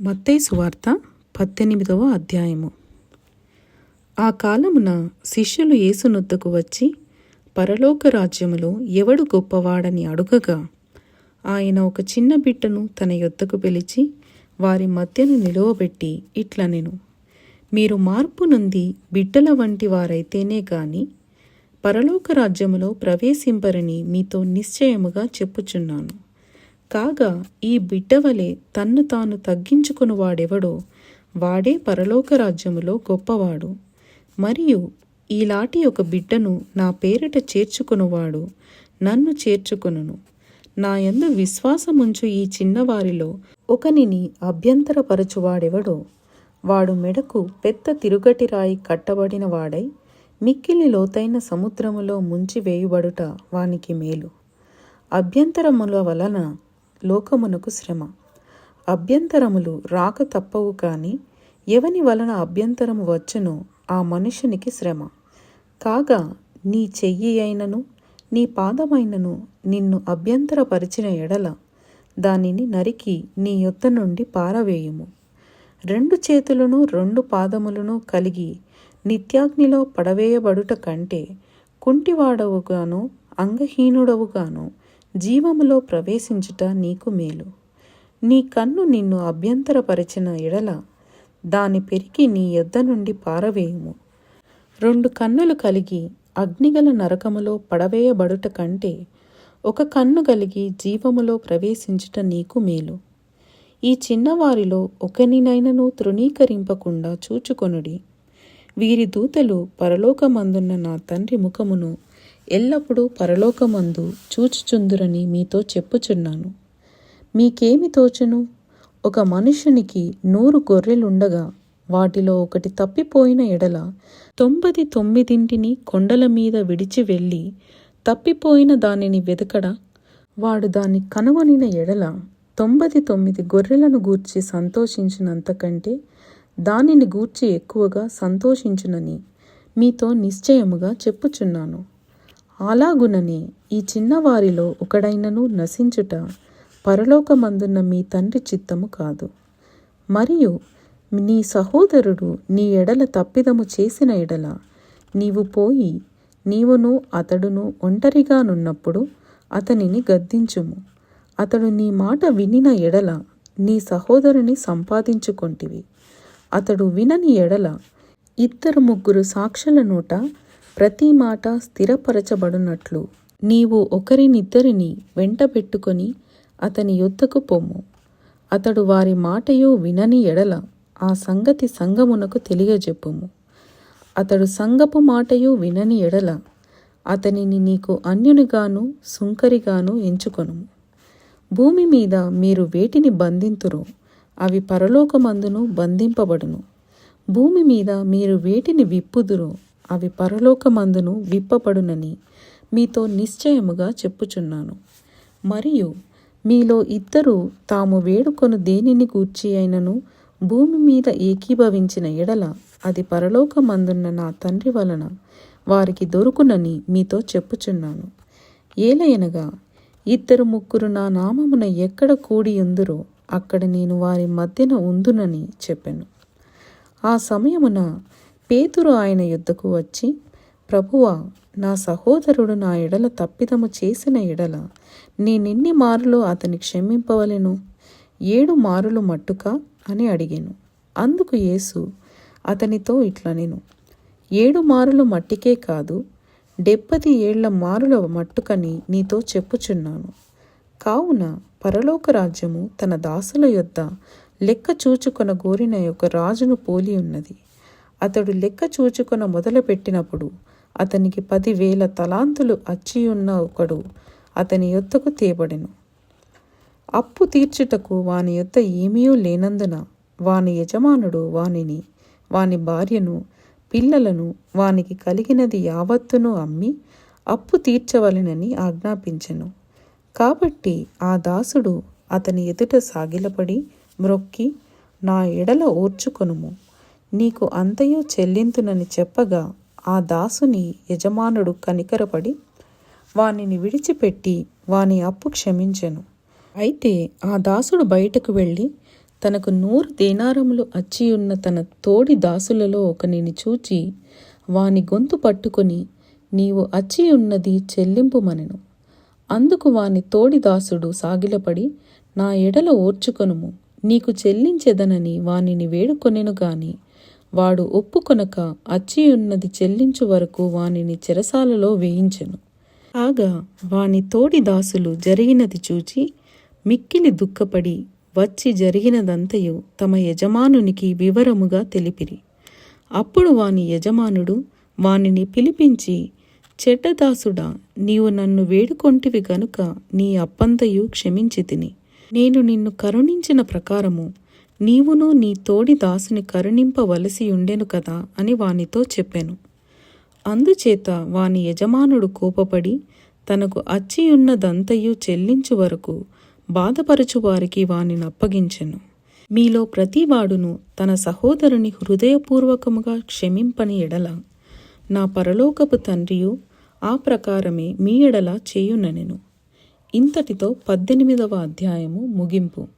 మత్తయి సువార్త పద్దెనిమిదవ అధ్యాయము. ఆ కాలమున శిష్యులు యేసునొద్దకు వచ్చి పరలోక రాజ్యములో ఎవడు గొప్పవాడని అడుగగా ఆయన ఒక చిన్న బిడ్డను తన యొద్దకు పిలిచి వారి మధ్యను నిలువబెట్టి ఇట్లనెను. మీరు మార్పు నుండి బిడ్డల వంటి వారైతేనే గాని పరలోక రాజ్యములో ప్రవేశింపరని మీతో నిశ్చయముగా చెప్పుచున్నాను. కాగా ఈ బిడ్డవలే తన్ను తాను తగ్గించుకునివాడెవడో వాడే పరలోక రాజ్యములో గొప్పవాడు. మరియు ఈలాటి ఒక బిడ్డను నా పేరిట చేర్చుకునివాడు నన్ను చేర్చుకును నా యందు విశ్వాసముంచు ఈ చిన్నవారిలో ఒకనిని అభ్యంతరపరచువాడెవడో వాడు మెడకు పెద్ద తిరుగటి రాయి కట్టబడిన వాడై మిక్కిలి లోతైన సముద్రములో ముంచి వేయుబడుట వానికి మేలు. అభ్యంతరముల వలన లోకమునకు శ్రమ. అభ్యంతరములు రాక తప్పవు కాని ఎవని వలన అభ్యంతరము వచ్చునో ఆ మనుషునికి శ్రమ. కాగా నీ చెయ్యి అయినను నీ పాదమైనను నిన్ను అభ్యంతరపరిచిన ఎడల దానిని నరికి నీ యొద్ద నుండి పారవేయుము. రెండు చేతులను రెండు పాదములను కలిగి నిత్యాగ్నిలో పడవేయబడుట కంటే కుంటివాడవుగాను అంగహీనుడవుగాను జీవములో ప్రవేశించుట నీకు మేలు. నీ కన్ను నిన్ను అభ్యంతరపరిచిన ఎడల దాని పెరికి నీ యొద్ద నుండి పారవేయుము. రెండు కన్నులు కలిగి అగ్నిగల నరకములో పడవేయబడుట కంటే ఒక కన్ను కలిగి జీవములో ప్రవేశించుట నీకు మేలు. ఈ చిన్నవారిలో ఒకనినైనను తృణీకరింపకుండా చూచుకొనుడి. వీరి దూతలు పరలోకమందున్న నా తండ్రి ముఖమును ఎల్లప్పుడూ పరలోకమందు చూచుచుందురని మీతో చెప్పుచున్నాను. మీకేమి తోచును? ఒక మనుషునికి నూరు గొర్రెలుండగా వాటిలో ఒకటి తప్పిపోయిన ఎడల తొంభది తొమ్మిదింటిని కొండల మీద విడిచి వెళ్ళి తప్పిపోయిన దానిని వెదకడా? వాడు దాన్ని కనుగొనిన ఎడల తొంభది తొమ్మిది గొర్రెలను గూర్చి సంతోషించినంతకంటే దానిని గూర్చి ఎక్కువగా సంతోషించునని మీతో నిశ్చయముగా చెప్పుచున్నాను. అలాగుననే ఈ చిన్నవారిలో ఒకడైనను నశించుట పరలోకమందున్న మీ తండ్రి చిత్తము కాదు. మరియు నీ సహోదరుడు నీ ఎడల తప్పిదము చేసిన ఎడల నీవు పోయి నీవును అతడును ఒంటరిగానున్నప్పుడు అతనిని గద్దించుము. అతడు నీ మాట వినిన ఎడల నీ సహోదరుని సంపాదించుకొంటివి. అతడు వినని ఎడల ఇద్దరు ముగ్గురు సాక్షుల నోట ప్రతి మాట స్థిరపరచబడునట్లు నీవు ఒకరినిద్దరిని వెంట పెట్టుకొని అతని యొద్దకు పొమ్ము అతడు వారి మాటయు వినని ఎడల ఆ సంగతి సంగమునకు తెలియజెప్పుము. అతడు సంగపు మాటయు వినని ఎడల అతనిని నీకు అన్యునిగాను సుంకరిగాను ఎంచుకొను భూమి మీద మీరు వేటిని బంధింతురో అవి పరలోకమందును బంధింపబడును. భూమి మీద మీరు వేటిని విప్పుదురో అవి పరలోకమందును విప్పబడునని మీతో నిశ్చయముగా చెప్పుచున్నాను. మరియు మీలో ఇద్దరు తాము వేడుకొను దేనిని గూర్చి అయినను భూమి మీద ఏకీభవించిన ఎడల అది పరలోకమందున్న నా తండ్రి వలన వారికి దొరుకునని మీతో చెప్పుచున్నాను. ఏలయనగా ఇద్దరు ముగ్గురు నా నామమున ఎక్కడ కూడి ఉందురో అక్కడ నేను వారి మధ్యన ఉందునని చెప్పాను. ఆ సమయమున పేతురు ఆయన యుద్ధకు వచ్చి ప్రభువా నా సహోదరుడు నా ఎడల తప్పిదము చేసిన ఎడల నేనెన్ని మారులు అతని క్షమింపవలెను? ఏడు మారులు మట్టుక? అని అడిగాను. అందుకు యేసు అతనితో ఇట్లా నేను. ఏడు మారులు మట్టికే కాదు డెబ్బది ఏళ్ళ మారుల మట్టుకని నీతో చెప్పుచున్నాను. కావున పరలోక రాజ్యము తన దాసుల యొద్ద లెక్క చూచుకొన గోరిన ఒక రాజును పోలి ఉన్నది. అతడు లెక్క చూచుకున మొదలుపెట్టినప్పుడు అతనికి పదివేల తలాంతులు అచ్చియున్న ఒకడు అతని యొద్దకు తేబడెను. అప్పు తీర్చుటకు వాని యొద్ద ఏమీ లేనందున వాని యజమానుడు వానిని వాని భార్యను పిల్లలను వానికి కలిగినది యావత్తును అమ్మి అప్పు తీర్చవలెనని ఆజ్ఞాపించెను. కాబట్టి ఆ దాసుడు అతని ఎదుట సాగిలపడి మ్రొక్కి నా ఎడల ఓర్చుకొనుము. నీకు అంతయు చెల్లింతునని చెప్పగా ఆ దాసుని యజమానుడు కనికరపడి వానిని విడిచిపెట్టి వాని అప్పు క్షమించెను. అయితే ఆ దాసుడు బయటకు వెళ్ళి తనకు నూరు దేనారములు అచ్చియున్న తన తోడి దాసులలో ఒకనిని చూచి వాని గొంతు పట్టుకొని నీవు అచ్చియున్నది చెల్లింపుమనెను. అందుకు వాని తోడి దాసుడు సాగిలపడి నా ఎడల ఓర్చుకొనుము నీకు చెల్లించెదనని వానిని వేడుకొనెను గాని వాడు ఒప్పుకొనక అచ్చియున్నది చెల్లించు వరకు వానిని చెరసాలలో వేయించెను. కాగా వాని తోడి దాసులు జరిగినది చూచి మిక్కిలి దుఃఖపడి వచ్చి జరిగినదంతయు తమ యజమానునికి వివరముగా తెలిపిరి. అప్పుడు వాని యజమానుడు వానిని పిలిపించి చెడ్డదాసుడా నీవు నన్ను వేడుకొంటివి గనుక నీ అప్పంతయు క్షమించి తిని నేను నిన్ను కరుణించిన ప్రకారము నీవును నీ తోడి దాసుని కరుణింపవలసి ఉండెను కదా అని వానితో చెప్పాను. అందుచేత వాని యజమానుడు కోపపడి తనకు అచ్చియున్నదంతయు చెల్లించు వరకు బాధపరచు వారికి వానిని అప్పగించెను. మీలో ప్రతివాడును తన సహోదరుని హృదయపూర్వకముగా క్షమింపని ఎడల నా పరలోకపు తండ్రియు ఆ ప్రకారమే మీ ఎడల చేయుననెను. ఇంతటితో పద్దెనిమిదవ అధ్యాయము ముగింపు.